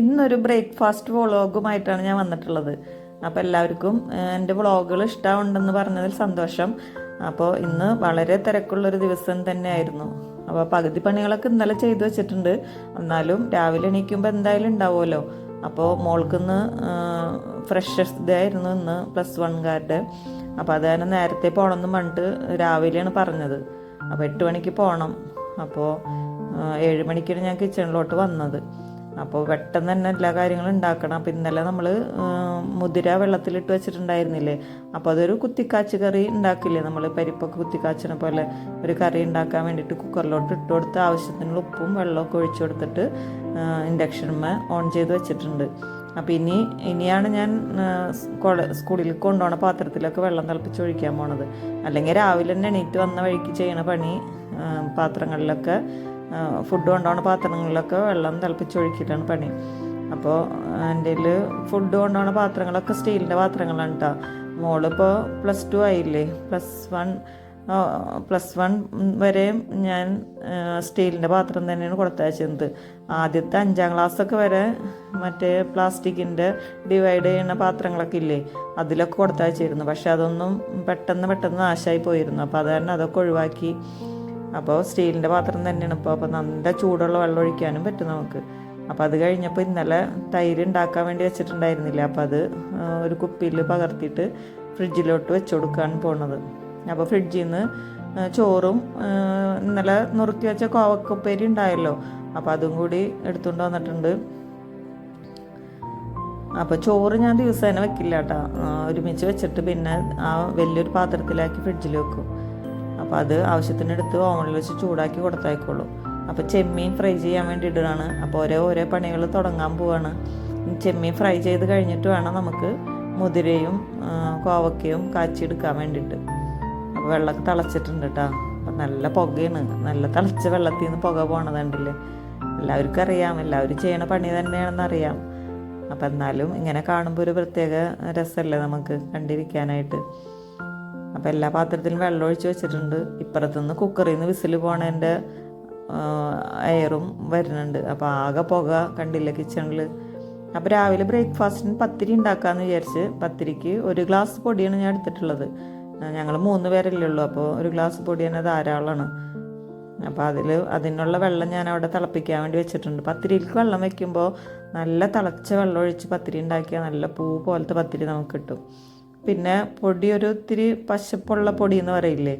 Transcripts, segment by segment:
ഇന്നൊരു ബ്രേക്ക്ഫാസ്റ്റ് വ്ളോഗുമായിട്ടാണ് ഞാൻ വന്നിട്ടുള്ളത്. അപ്പോൾ എല്ലാവർക്കും എന്റെ വ്ളോഗുകൾ ഇഷ്ടമുണ്ടെന്ന് പറഞ്ഞതിൽ സന്തോഷം. അപ്പോൾ ഇന്ന് വളരെ തിരക്കുള്ളൊരു ദിവസം തന്നെയായിരുന്നു. അപ്പോൾ പകുതി പണികളൊക്കെ ഇന്നലെ ചെയ്തു വെച്ചിട്ടുണ്ട്. എന്നാലും രാവിലെ എണീക്കുമ്പോൾ എന്തായാലും ഉണ്ടാവുമല്ലോ. അപ്പോൾ മോൾക്കിന്ന് ഫ്രഷസ് ഡേ ആയിരുന്നു ഇന്ന് പ്ലസ് വൺകാരുടെ അപ്പോൾ അത് തന്നെ നേരത്തെ പോകണമെന്ന് പറഞ്ഞിട്ട് രാവിലെയാണ് പറഞ്ഞത്. അപ്പോൾ എട്ട് മണിക്ക് പോകണം. അപ്പോൾ ഏഴ് മണിക്കാണ് ഞാൻ കിച്ചണിലോട്ട് വന്നത്. അപ്പോൾ പെട്ടെന്ന് തന്നെ എല്ലാ കാര്യങ്ങളും ഉണ്ടാക്കണം. അപ്പോൾ ഇന്നലെ നമ്മൾ മുതിര വെള്ളത്തിലിട്ട് വെച്ചിട്ടുണ്ടായിരുന്നില്ലേ? അപ്പോൾ അതൊരു കുത്തിക്കാച്ച് കറി ഉണ്ടാക്കില്ലേ? നമ്മൾ പരിപ്പൊക്കെ കുത്തിക്കാച്ചിനെ പോലെ ഒരു കറി ഉണ്ടാക്കാൻ വേണ്ടിയിട്ട് കുക്കറിലോട്ട് ഇട്ട് കൊടുത്ത് ആവശ്യത്തിനുള്ള ഉപ്പും വെള്ളമൊക്കെ ഒഴിച്ചു കൊടുത്തിട്ട് ഇൻഡക്ഷൻമേ ഓൺ ചെയ്ത് വെച്ചിട്ടുണ്ട്. അപ്പോൾ ഇനി ഇനിയാണ് ഞാൻ സ്കൂളിൽ കൊണ്ടുപോണ പാത്രത്തിലൊക്കെ വെള്ളം തിളപ്പിച്ച് ഒഴിക്കാൻ പോണത്. അല്ലെങ്കിൽ രാവിലെ തന്നെ എണീറ്റ് വന്ന വഴിക്ക് ചെയ്യണ പണി പാത്രങ്ങളിലൊക്കെ ഫുഡ് കൊണ്ടുപോകുന്ന പാത്രങ്ങളിലൊക്കെ വെള്ളം തിളപ്പിച്ച് ഒഴിക്കിയിട്ടാണ് പണി. അപ്പോൾ എന്റെ ഫുഡ് കൊണ്ടുപോകുന്ന പാത്രങ്ങളൊക്കെ സ്റ്റീലിന്റെ പാത്രങ്ങളാണ് കേട്ടോ മോളിപ്പോൾ പ്ലസ് ടു ആയില്ലേ? പ്ലസ് വൺ പ്ലസ് വൺ വരെയും ഞാൻ സ്റ്റീലിന്റെ പാത്രം തന്നെയാണ് കൊടുത്തയച്ചത് ആദ്യത്തെ അഞ്ചാം ക്ലാസ്സൊക്കെ വരെ മറ്റേ പ്ലാസ്റ്റിക്കിന്റെ ഡിവൈഡ് ചെയ്യുന്ന പാത്രങ്ങളൊക്കെ ഇല്ലേ? അതിലൊക്കെ കൊടുത്തയച്ചിരുന്നു. പക്ഷെ അതൊന്നും പെട്ടെന്ന് പെട്ടെന്ന് നാശമായി പോയിരുന്നു. അപ്പോൾ അത് തന്നെ അതൊക്കെ ഒഴിവാക്കി. അപ്പോൾ സ്റ്റീലിന്റെ പാത്രം തന്നെയാണ്. ഇപ്പോൾ അപ്പോൾ നല്ല ചൂടുള്ള വെള്ളം ഒഴിക്കാനും പറ്റും നമുക്ക്. അപ്പോൾ അത് കഴിഞ്ഞപ്പോൾ ഇന്നലെ തൈര് ഉണ്ടാക്കാൻ വേണ്ടി വെച്ചിട്ടുണ്ടായിരുന്നില്ല. അപ്പോൾ അത് ഒരു കുപ്പിയിൽ പകർത്തിയിട്ട് ഫ്രിഡ്ജിലോട്ട് വെച്ച് കൊടുക്കുകയാണ് പോണത്. അപ്പോൾ ഫ്രിഡ്ജിൽ നിന്ന് ചോറും ഇന്നലെ നുറുക്കി വെച്ച കോവക്കുപ്പേരി ഉണ്ടായല്ലോ. അപ്പോൾ അതും കൂടി എടുത്തുകൊണ്ട് വന്നിട്ടുണ്ട്. അപ്പോൾ ചോറ് ഞാൻ ദിവസേന വെക്കില്ല കേട്ടോ. ഒരുമിച്ച് വെച്ചിട്ട് പിന്നെ ആ വലിയൊരു പാത്രത്തിലാക്കി ഫ്രിഡ്ജിൽ വെക്കും. അപ്പോൾ അത് ആവശ്യത്തിനെടുത്ത് ഓവനിൽ വെച്ച് ചൂടാക്കി കൊടുത്തായിക്കോളൂ അപ്പോൾ ചെമ്മീൻ ഫ്രൈ ചെയ്യാൻ വേണ്ടി ഇടുകയാണ് അപ്പോൾ ഓരോ ഓരോ പണികൾ തുടങ്ങാൻ പോവാണ്. ചെമ്മീൻ ഫ്രൈ ചെയ്ത് കഴിഞ്ഞിട്ട് വേണം നമുക്ക് മുതിരയും കോവക്കയും കാച്ചിയെടുക്കാൻ വേണ്ടിയിട്ട്. അപ്പോൾ വെള്ളമൊക്കെ തിളച്ചിട്ടുണ്ട് കേട്ടോ അപ്പം നല്ല പുകയാണ്. നല്ല തിളച്ച വെള്ളത്തിൽ നിന്ന് പുക കണ്ടില്ലേ? എല്ലാവർക്കും അറിയാം. എല്ലാവരും ചെയ്യണ പണി തന്നെയാണെന്ന് അറിയാം. അപ്പം എന്നാലും ഇങ്ങനെ കാണുമ്പോൾ ഒരു പ്രത്യേക രസമല്ലേ നമുക്ക് കണ്ടിരിക്കാനായിട്ട്? അപ്പം എല്ലാ പാത്രത്തിലും വെള്ളം ഒഴിച്ച് വെച്ചിട്ടുണ്ട്. ഇപ്പുറത്തുനിന്ന് കുക്കറിൽ നിന്ന് വിസിൽ പോണതിന്റെ എയറും വരുന്നുണ്ട്. അപ്പോൾ ആകെ പുക കണ്ടില്ല കിച്ചണിൽ അപ്പോൾ രാവിലെ ബ്രേക്ക്ഫാസ്റ്റിന് പത്തിരി ഉണ്ടാക്കാമെന്ന് വിചാരിച്ച് പത്തിരിക്ക് ഒരു ഗ്ലാസ് പൊടിയാണ് ഞാൻ എടുത്തിട്ടുള്ളത്. ഞങ്ങൾ മൂന്ന് പേരല്ലേ ഉള്ളൂ അപ്പോൾ ഒരു ഗ്ലാസ് പൊടി തന്നെ ധാരാളമാണ് അപ്പോൾ അതിൽ അതിനുള്ള വെള്ളം ഞാൻ അവിടെ തിളപ്പിക്കാൻ വേണ്ടി വെച്ചിട്ടുണ്ട്. പത്തിരിക്ക് വെള്ളം വെക്കുമ്പോൾ നല്ല തിളച്ച വെള്ളം ഒഴിച്ച് പത്തിരി ഉണ്ടാക്കിയാൽ നല്ല പൂ പോലത്തെ പത്തിരി നമുക്ക് കിട്ടും. പിന്നെ പൊടി ഒരു ഇത്തിരി പശപ്പുള്ള പൊടി എന്ന് പറയില്ലേ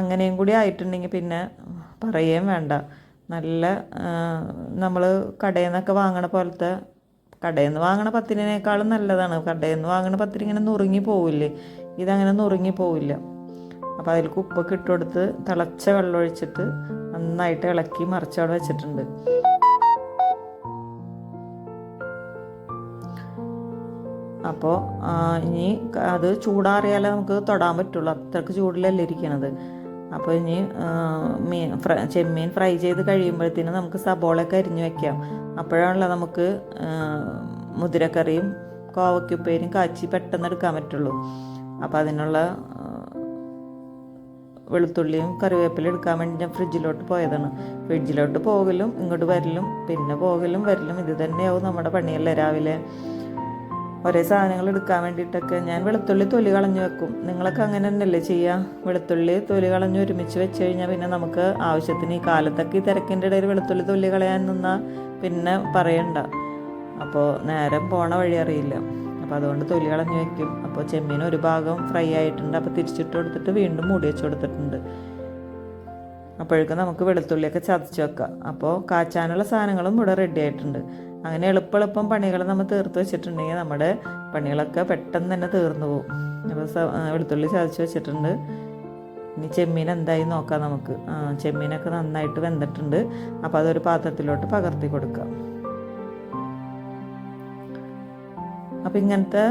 അങ്ങനെയും കൂടി ആയിട്ടുണ്ടെങ്കിൽ പിന്നെ പറയുകയും വേണ്ട. നല്ല നമ്മൾ കടയിൽ നിന്നൊക്കെ വാങ്ങണ പോലത്തെ കടയിൽ നിന്ന് വാങ്ങണ പത്തിരിനേക്കാളും നല്ലതാണ്. കടയിൽ നിന്ന് വാങ്ങണ പത്തിരി ഇങ്ങനെ നുറുങ്ങി പോവില്ലേ ഇതങ്ങനെ നുറുങ്ങി പോവില്ല. അപ്പോൾ അതിൽ ഉപ്പൊക്കെ ഇട്ട് കൊടുത്ത് തിളച്ച വെള്ളം ഒഴിച്ചിട്ട് നന്നായിട്ട് ഇളക്കി മറിച്ചവിടെ വെച്ചിട്ടുണ്ട്. അപ്പോൾ ഇനി അത് ചൂടാറിയാലേ നമുക്ക് തൊടാൻ പറ്റുള്ളൂ. അത്രയ്ക്ക് ചൂടിലല്ലേ ഇരിക്കണത്. അപ്പോൾ ഇനി മീൻ ഫ്രൈ ചെമ്മീൻ ഫ്രൈ ചെയ്ത് കഴിയുമ്പോഴത്തേനും നമുക്ക് സബോളയൊക്കെ അരിഞ്ഞു വെക്കാം. അപ്പോഴാണല്ലോ നമുക്ക് മുതിരക്കറിയും കോവയ്ക്കുപ്പേരും കാച്ചി പെട്ടെന്ന് എടുക്കാൻ പറ്റുള്ളൂ. അപ്പോൾ അതിനുള്ള വെളുത്തുള്ളിയും കറിവേപ്പില എടുക്കാൻ വേണ്ടി ഞാൻ ഫ്രിഡ്ജിലോട്ട് പോയതാണ്. ഫ്രിഡ്ജിലോട്ട് പോകലും ഇങ്ങോട്ട് വരലും പിന്നെ പോകലും വരലും ഇത് തന്നെയാവും നമ്മുടെ പണിയല്ലേ രാവിലെ. ഒരേ സാധനങ്ങൾ എടുക്കാൻ വേണ്ടിയിട്ടൊക്കെ ഞാൻ വെളുത്തുള്ളി തൊലി കളഞ്ഞു വെക്കും. നിങ്ങളൊക്കെ അങ്ങനെ തന്നെയല്ലേ ചെയ്യുക വെളുത്തുള്ളി തൊലി കളഞ്ഞ് ഒരുമിച്ച് വെച്ച് കഴിഞ്ഞാൽ പിന്നെ നമുക്ക് ആവശ്യത്തിന് ഈ കാലത്തൊക്കെ ഈ തിരക്കിന്റെ ഇടയിൽ വെളുത്തുള്ളി തൊലി കളയാൻ നിന്നാൽ പിന്നെ പറയണ്ട. അപ്പോൾ നേരം പോണ വഴി അറിയില്ല. അപ്പോൾ അതുകൊണ്ട് തൊലി കളഞ്ഞ് വെക്കും. അപ്പോൾ ചെമ്മീൻ ഒരു ഭാഗം ഫ്രൈ ആയിട്ടുണ്ട്. അപ്പോൾ തിരിച്ചിട്ട് കൊടുത്തിട്ട് വീണ്ടും മൂടി വെച്ച് കൊടുത്തിട്ടുണ്ട്. അപ്പോഴേക്കും നമുക്ക് വെളുത്തുള്ളിയൊക്കെ ചതച്ച് വെക്കാം. അപ്പോൾ കാച്ചാനുള്ള സാധനങ്ങളും ഇവിടെ റെഡി ആയിട്ടുണ്ട്. അങ്ങനെ എളുപ്പമെളുപ്പം എളുപ്പം പണികൾ നമ്മൾ തീർത്ത് വെച്ചിട്ടുണ്ടെങ്കിൽ നമ്മുടെ പണികളൊക്കെ പെട്ടെന്ന് തന്നെ തീർന്നു പോകും. അപ്പോൾ വെളുത്തുള്ളി ചതച്ച് വെച്ചിട്ടുണ്ട്. ഇനി ചെമ്മീൻ എന്തായി നോക്കാം നമുക്ക്. ചെമ്മീനൊക്കെ നന്നായിട്ട് വെന്തിട്ടുണ്ട്. അപ്പോൾ അതൊരു പാത്രത്തിലോട്ട് പകർത്തി കൊടുക്കാം. അപ്പം ഇങ്ങനത്തെ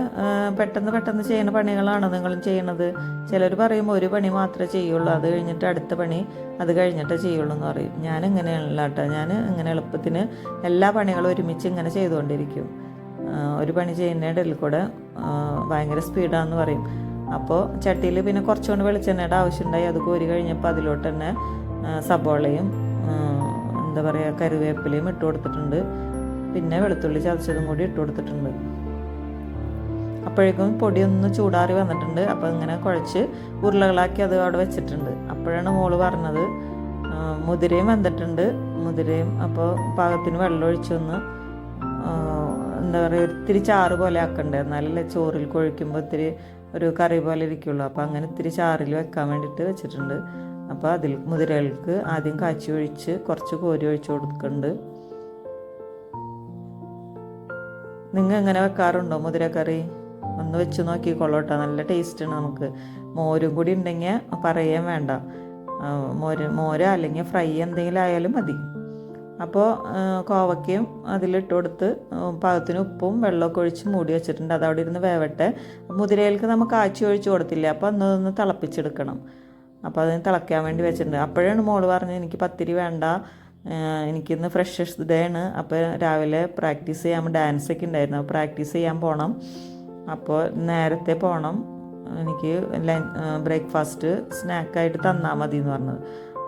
പെട്ടെന്ന് പെട്ടെന്ന് ചെയ്യുന്ന പണികളാണ് നിങ്ങളും ചെയ്യണത്. ചിലർ പറയും ഒരു പണി മാത്രമേ ചെയ്യുള്ളൂ. അത് കഴിഞ്ഞിട്ട് അടുത്ത പണി അത് കഴിഞ്ഞിട്ട് ചെയ്യുള്ളൂ എന്ന് പറയും. ഞാൻ ഇങ്ങനെയല്ല കേട്ടോ ഞാൻ ഇങ്ങനെ എളുപ്പത്തിന് എല്ലാ പണികളും ഒരുമിച്ച് ഇങ്ങനെ ചെയ്തുകൊണ്ടിരിക്കും. ഒരു പണി ചെയ്യുന്നതിന്റെ ഇടയിൽ കൂടെ ഭയങ്കര സ്പീഡാണെന്ന് പറയും. അപ്പോൾ ചട്ടിയിൽ പിന്നെ കുറച്ചുകൊണ്ട് വെളിച്ചെണ്ണയുടെ ആവശ്യമുണ്ടായി. അത് കോരി കഴിഞ്ഞപ്പോൾ അതിലോട്ട് തന്നെ സബോളയും എന്താ പറയുക കറിവേപ്പിലയും ഇട്ട് കൊടുത്തിട്ടുണ്ട്. പിന്നെ വെളുത്തുള്ളി ചതച്ചതും കൂടി ഇട്ട് കൊടുത്തിട്ടുണ്ട്. അപ്പോഴേക്കും പൊടി ഒന്ന് ചൂടാറി വന്നിട്ടുണ്ട്. അപ്പോൾ ഇങ്ങനെ കുഴച്ച് ഉരുളകളാക്കി അത് അവിടെ വെച്ചിട്ടുണ്ട്. അപ്പോഴാണ് മോൾ പറഞ്ഞത് മുതിരയും വെന്തിട്ടുണ്ട് മുതിരയും അപ്പോൾ പാകത്തിന് വെള്ളം ഒഴിച്ചൊന്ന് ആ, എന്താ പറയുക ഇത്തിരി ചാറ് പോലെ ആക്കണ്ടേ? എന്നാലല്ലേ ചോറിൽ കൊഴിക്കുമ്പോൾ ഇത്തിരി ഒരു കറി പോലെ ഇരിക്കുള്ളൂ. അപ്പോൾ അങ്ങനെ ഇത്തിരി ചാറിൽ വെക്കാൻ വേണ്ടിയിട്ട് വെച്ചിട്ടുണ്ട്. അപ്പോൾ അതിൽ മുതിരകൾക്ക് ആദ്യം കാച്ചി ഒഴിച്ച് കുറച്ച് കോരി ഒഴിച്ചു കൊടുക്കുന്നുണ്ട്. നിങ്ങൾ എങ്ങനെ വെക്കാറുണ്ടോ മുതിരക്കറി ഒന്ന് വെച്ച് നോക്കിക്കൊള്ളോട്ടോ. നല്ല ടേസ്റ്റാണ് നമുക്ക്. മോരും കൂടി ഉണ്ടെങ്കിൽ പറയാൻ വേണ്ട. മോര് മോര അല്ലെങ്കിൽ ഫ്രൈ എന്തെങ്കിലും ആയാലും മതി. അപ്പോൾ കോവക്കയും അതിലിട്ട് കൊടുത്ത് പാകത്തിന് ഉപ്പും വെള്ളമൊക്കെ ഒഴിച്ച് മൂടി വെച്ചിട്ടുണ്ട്. അത് അവിടെ ഇരുന്ന് വേവട്ടെ. മുതിരയിലേക്ക് നമുക്ക് ആച്ചി ഒഴിച്ച് കൊടുത്തില്ല? അപ്പോൾ അന്നൊന്ന് തിളപ്പിച്ചെടുക്കണം. അപ്പോൾ അതിന് തിളയ്ക്കാൻ വേണ്ടി വെച്ചിട്ടുണ്ട്. അപ്പോഴാണ് മോൾ പറഞ്ഞത് എനിക്ക് പത്തിരി വേണ്ട. എനിക്കിന്ന് ഫ്രഷ് ഡേ ആണ്. അപ്പോൾ രാവിലെ പ്രാക്ടീസ് ചെയ്യാൻ ഡാൻസൊക്കെ ഉണ്ടായിരുന്നു. പ്രാക്ടീസ് ചെയ്യാൻ പോകണം അപ്പോൾ നേരത്തെ പോകണം എനിക്ക് ബ്രേക്ക്ഫാസ്റ്റ് സ്നാക്കായിട്ട് തന്നാൽ മതി എന്ന് പറഞ്ഞത്.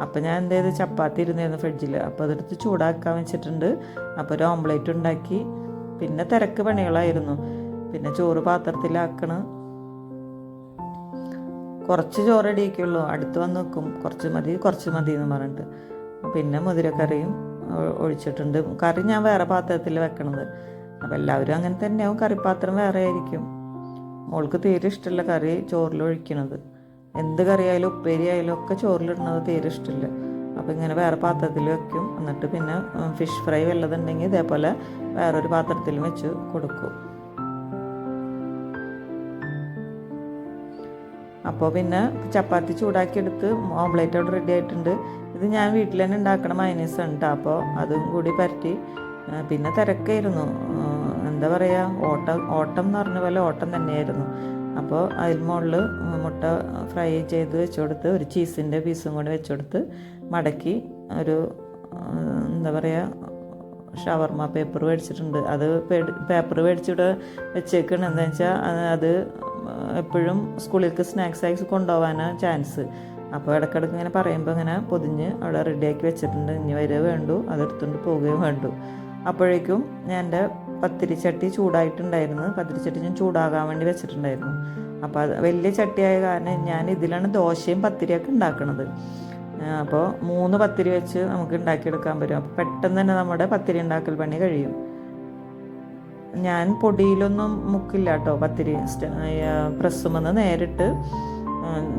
അപ്പോൾ ഞാൻ എന്ത് ചെയ്ത്? ചപ്പാത്തി ഇരുന്നായിരുന്നു ഫ്രിഡ്ജിൽ അപ്പോൾ അതെടുത്ത് ചൂടാക്കാൻ വെച്ചിട്ടുണ്ട്. അപ്പോൾ ഒരു ഓംലേറ്റ് ഉണ്ടാക്കി. പിന്നെ തിരക്ക് പണികളായിരുന്നു. പിന്നെ ചോറ് പാത്രത്തിലാക്കണം. കുറച്ച് ചോറ് ഇടിയൊക്കെയുള്ളൂ അടുത്ത് വന്ന് നിൽക്കും കുറച്ച് മതി കുറച്ച് മതി എന്ന് പറഞ്ഞിട്ട്. പിന്നെ മുതിരക്കറിയും ഒഴിച്ചിട്ടുണ്ട്. കറി ഞാൻ വേറെ പാത്രത്തിൽ വെക്കണത്. അപ്പോൾ എല്ലാവരും അങ്ങനെ തന്നെയാവും. കറിപ്പാത്രം വേറെ ആയിരിക്കും. മോൾക്ക് തീരെ ഇഷ്ടമുള്ള കറി ചോറിലൊഴിക്കണത് എന്ത് കറിയായാലും ഉപ്പേരി ആയാലും ഒക്കെ ചോറിലിടുന്നത് തീരെ ഇഷ്ടമില്ല അപ്പോൾ ഇങ്ങനെ വേറെ പാത്രത്തിൽ വെക്കും. എന്നിട്ട് പിന്നെ ഫിഷ് ഫ്രൈ വല്ലതുണ്ടെങ്കിൽ ഇതേപോലെ വേറൊരു പാത്രത്തിൽ വെച്ച് കൊടുക്കും. അപ്പോൾ പിന്നെ ചപ്പാത്തി ചൂടാക്കിയെടുത്ത് ഓംലേറ്റ് അവിടെ റെഡി ആയിട്ടുണ്ട്. ഇത് ഞാൻ വീട്ടിൽ തന്നെ ഉണ്ടാക്കണ മൈനസ് ഉണ്ട് അപ്പോൾ അതും കൂടി ആ, പിന്നെ തിരക്കായിരുന്നു. എന്താ പറയുക ഓട്ടം ഓട്ടം എന്ന് പറഞ്ഞ പോലെ ഓട്ടം തന്നെയായിരുന്നു. അപ്പോൾ അതിൽ മുകളിൽ മുട്ട ഫ്രൈ ചെയ്ത് വെച്ചുകൊടുത്ത് ഒരു ചീസിന്റെ പീസും കൂടി വെച്ചുകൊടുത്ത് മടക്കി ഒരു എന്താ പറയുക ഷവർമ പേപ്പർ മേടിച്ചിട്ടുണ്ട്. അത് പേപ്പർ മേടിച്ചിവിടെ വെച്ചേക്കണം. എന്താ വെച്ചാൽ അത് എപ്പോഴും സ്കൂളിലേക്ക് സ്നാക്സ് ആയി കൊണ്ടുപോകാനാണ് ചാൻസ്. അപ്പോൾ ഇടയ്ക്കിടയ്ക്ക് ഇങ്ങനെ പറയുമ്പോൾ ഇങ്ങനെ പൊതിഞ്ഞ് അവിടെ റെഡിയാക്കി വെച്ചിട്ടുണ്ട്. ഇനി വരെ വേണ്ടു അതെടുത്തുകൊണ്ട് പോവുകയും വേണ്ടു. അപ്പോഴേക്കും ഞാൻ എന്റെ പത്തിരിച്ചട്ടി ചൂടായിട്ടുണ്ടായിരുന്നു. പത്തിരിച്ചട്ടി ഞാൻ ചൂടാകാൻ വേണ്ടി വെച്ചിട്ടുണ്ടായിരുന്നു. അപ്പോൾ അത് വലിയ ചട്ടിയായ കാരണം ഞാൻ ഇതിലാണ് ദോശയും പത്തിരിയൊക്കെ ഉണ്ടാക്കുന്നത് അപ്പോൾ മൂന്ന് പത്തിരി വെച്ച് നമുക്ക് ഉണ്ടാക്കിയെടുക്കാൻ പറ്റും. അപ്പോൾ പെട്ടെന്ന് തന്നെ നമ്മുടെ പത്തിരി ഉണ്ടാക്കൽ പണി കഴിയും. ഞാൻ പൊടിയിലൊന്നും മുക്കില്ല കേട്ടോ പത്തിരി. പ്രസ്സുമെന്ന് നേരിട്ട്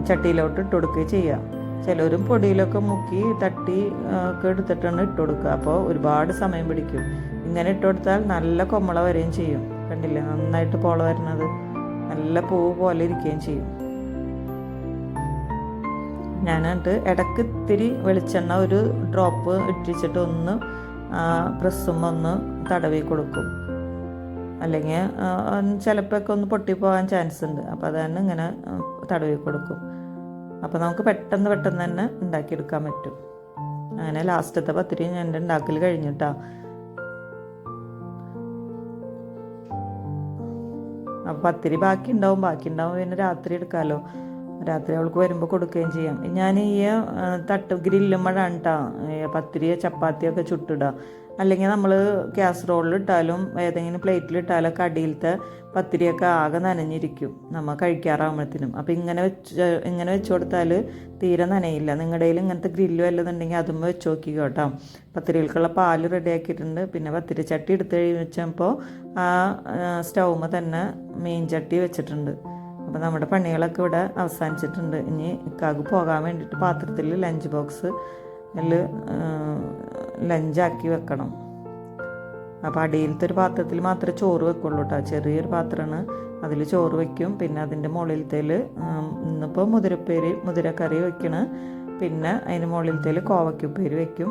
ചട്ടിയിലോട്ട് ഇട്ട് കൊടുക്കുകയും ചെയ്യാം. ചിലരും പൊടിയിലൊക്കെ മുക്കി തട്ടി ഒക്കെ എടുത്തിട്ടാണ് ഇട്ട് കൊടുക്കുക. അപ്പോൾ ഒരുപാട് സമയം പിടിക്കും. ഇങ്ങനെ ഇട്ട് കൊടുത്താൽ നല്ല കൊമ്മള വരികയും ചെയ്യും. കണ്ടില്ലേ? നന്നായിട്ട് പോള വരുന്നത് നല്ല പൂവ് പോലെ ഇരിക്കുകയും ചെയ്യും. ഞാനിട്ട് ഇടയ്ക്ക് ഇത്തിരി വെളിച്ചെണ്ണ ഒരു ഡ്രോപ്പ് ഇട്ടിച്ചിട്ട് ഒന്ന് പ്രസ്സും ഒന്ന് തടവി കൊടുക്കും. അല്ലെങ്കിൽ ചിലപ്പോഴൊക്കെ ഒന്ന് പൊട്ടിപ്പോകാൻ ചാൻസ് ഉണ്ട് അപ്പോൾ തന്നെ ഇങ്ങനെ തടവി കൊടുക്കും. അപ്പോൾ നമുക്ക് പെട്ടെന്ന് പെട്ടെന്ന് തന്നെ ഉണ്ടാക്കിയെടുക്കാൻ പറ്റും. അങ്ങനെ ലാസ്റ്റത്തെ പത്തിരി ഞാൻ എന്റെ ഉണ്ടാക്കൽ കഴിഞ്ഞിട്ടാ. അപ്പോൾ പത്തിരി ബാക്കി ഉണ്ടാവും ബാക്കി ഉണ്ടാവും പിന്നെ രാത്രി എടുക്കാമല്ലോ രാത്രി അവൾക്ക് വരുമ്പോൾ കൊടുക്കുകയും ചെയ്യാം. ഞാൻ ഈ തട്ട് ഗ്രില്ലുമ്പോഴാണ് കേട്ടോ പത്തിരി ചപ്പാത്തിയൊക്കെ ചുട്ടിടുക അല്ലെങ്കിൽ നമ്മൾ കാസറോളിൽ ഇട്ടാലും ഏതെങ്കിലും പ്ലേറ്റിൽ ഇട്ടാലൊക്കെ അടിയിലത്തെ പത്തിരിയൊക്കെ ആകെ നനഞ്ഞിരിക്കും. നമ്മൾ കഴിക്കാറാകുമ്പോഴത്തേനും അപ്പോൾ ഇങ്ങനെ വെച്ച് ഇങ്ങനെ വെച്ച് കൊടുത്താൽ തീരെ നനയില്ല. നിങ്ങളുടെ കയ്യിൽ ഇങ്ങനത്തെ ഗ്രില്ല് വല്ലതുണ്ടെങ്കിൽ അതും വെച്ച് നോക്കി കേട്ടോ പത്തിരികൾക്കുള്ള പാൽ റെഡിയാക്കിയിട്ടുണ്ട് പിന്നെ പത്തിരി ചട്ടി എടുത്ത് കഴിഞ്ഞ് വെച്ചപ്പോൾ ആ സ്റ്റൗമ്മ തന്നെ മീൻ ചട്ടി വെച്ചിട്ടുണ്ട്. അപ്പോൾ നമ്മുടെ പണികളൊക്കെ ഇവിടെ അവസാനിച്ചിട്ടുണ്ട്. ഇനി ഇക്കാക്ക് പോകാൻ വേണ്ടിയിട്ട് പാത്രത്തിൽ ലഞ്ച് ബോക്സ് ലഞ്ചാക്കി വെക്കണം. അപ്പോൾ അടിയിലത്തെ ഒരു പാത്രത്തിൽ മാത്രമേ ചോറ് വെക്കുള്ളൂ കേട്ടോ ചെറിയൊരു പാത്രമാണ്. അതിൽ ചോറ് വയ്ക്കും പിന്നെ അതിന്റെ മുകളിലത്തേൽ ഇന്നിപ്പോൾ മുതിരപ്പേര് മുതിരക്കറി വെക്കണ്. പിന്നെ അതിന് മുകളിലത്തേൽ കോവയ്ക്കുപ്പേര് വയ്ക്കും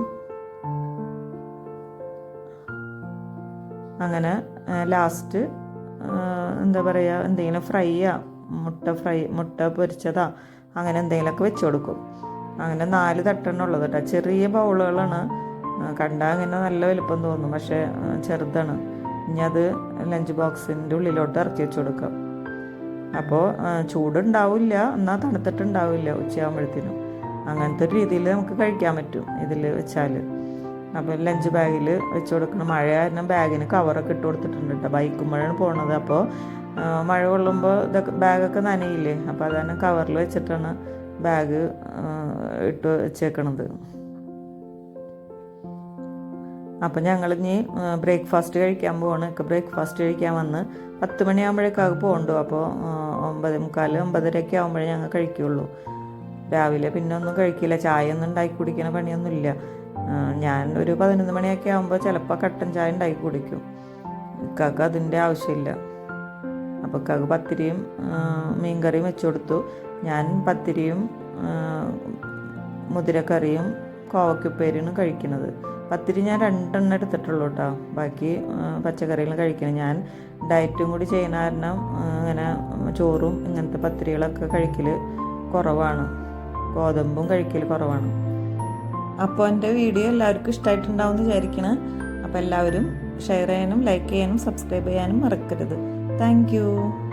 അങ്ങനെ ലാസ്റ്റ് എന്താ പറയുക എന്തെങ്കിലും ഫ്രൈയാ മുട്ട ഫ്രൈ മുട്ട പൊരിച്ചതാ. അങ്ങനെ എന്തെങ്കിലുമൊക്കെ വെച്ച് കൊടുക്കും. അങ്ങനെ നാല് തട്ടെണ്ണ ഉള്ളത് കേട്ടോ. ചെറിയ ബൗളുകളാണ്. കണ്ടാൽ അങ്ങനെ നല്ല വലുപ്പം തോന്നും പക്ഷേ ചെറുതാണ്. ഇനി അത് ലഞ്ച് ബോക്സിന്റെ ഉള്ളിലോട്ട് ഇറക്കി വെച്ച് കൊടുക്കാം. അപ്പോൾ ചൂടുണ്ടാവില്ല. എന്നാൽ തണുത്തിട്ടുണ്ടാവില്ല ഉച്ചയാകുമ്പോഴത്തേനും അങ്ങനത്തെ ഒരു രീതിയിൽ നമുക്ക് കഴിക്കാൻ പറ്റും ഇതിൽ വെച്ചാൽ അപ്പോൾ ലഞ്ച് ബാഗിൽ വെച്ച് കൊടുക്കണം. മഴ കാരണം ബാഗിന് കവറൊക്കെ ഇട്ട് കൊടുത്തിട്ടുണ്ട് കേട്ടോ. ബൈക്കുമ്പോഴാണ് പോണത്. അപ്പോൾ മഴ കൊള്ളുമ്പോൾ ഇതൊക്കെ ബാഗൊക്കെ നനയില്ലേ? അപ്പോൾ അതാണ് കവറിൽ വെച്ചിട്ടാണ് ബാഗ് ഇട്ട് വെച്ചേക്കണത്. അപ്പം ഞങ്ങൾ ഇനി ബ്രേക്ക്ഫാസ്റ്റ് കഴിക്കാൻ പോവാണ്. ഒക്കെ ബ്രേക്ക്ഫാസ്റ്റ് കഴിക്കാൻ വന്ന് പത്ത് മണിയാകുമ്പോഴേക്കാകെ പോകണ്ടു. അപ്പോൾ ഒമ്പത് മുക്കാൽ ഒമ്പതരയൊക്കെ ആകുമ്പോഴേ ഞങ്ങൾ കഴിക്കുള്ളൂ. രാവിലെ പിന്നെ ഒന്നും കഴിക്കില്ല. ചായ ഒന്നും ഉണ്ടാക്കി കുടിക്കണ പണിയൊന്നുമില്ല. ഞാൻ ഒരു പതിനൊന്ന് മണിയൊക്കെ ആകുമ്പോൾ ചിലപ്പോൾ കട്ടൻ ചായ ഉണ്ടാക്കി കുടിക്കും. ഇക്കാക്ക് അതിന്റെ ആവശ്യമില്ല. അപ്പോൾ കക്ക് പത്തിരിയും മീൻകറിയും വെച്ച് കൊടുത്തു ഞാൻ പത്തിരിയും മുതിരക്കറിയും കോവക്കുപ്പേരിയാണ് കഴിക്കുന്നത്. പത്തിരി ഞാൻ രണ്ടെണ്ണം എടുത്തിട്ടുള്ളൂ കേട്ടോ ബാക്കി പച്ചക്കറികളും കഴിക്കണം ഞാൻ ഡയറ്റും കൂടി ചെയ്യുന്ന കാരണം ഇങ്ങനെ ചോറും ഇങ്ങനത്തെ പത്തിരികളൊക്കെ കഴിക്കൽ കുറവാണ്. ഗോതമ്പും കഴിക്കൽ കുറവാണ്. അപ്പോൾ എന്റെ വീഡിയോ എല്ലാവർക്കും ഇഷ്ടമായിട്ടുണ്ടാവും എന്ന് വിചാരിക്കണം. അപ്പോൾ എല്ലാവരും ഷെയർ ചെയ്യാനും ലൈക്ക് ചെയ്യാനും സബ്സ്ക്രൈബ് ചെയ്യാനും മറക്കരുത്. താങ്ക്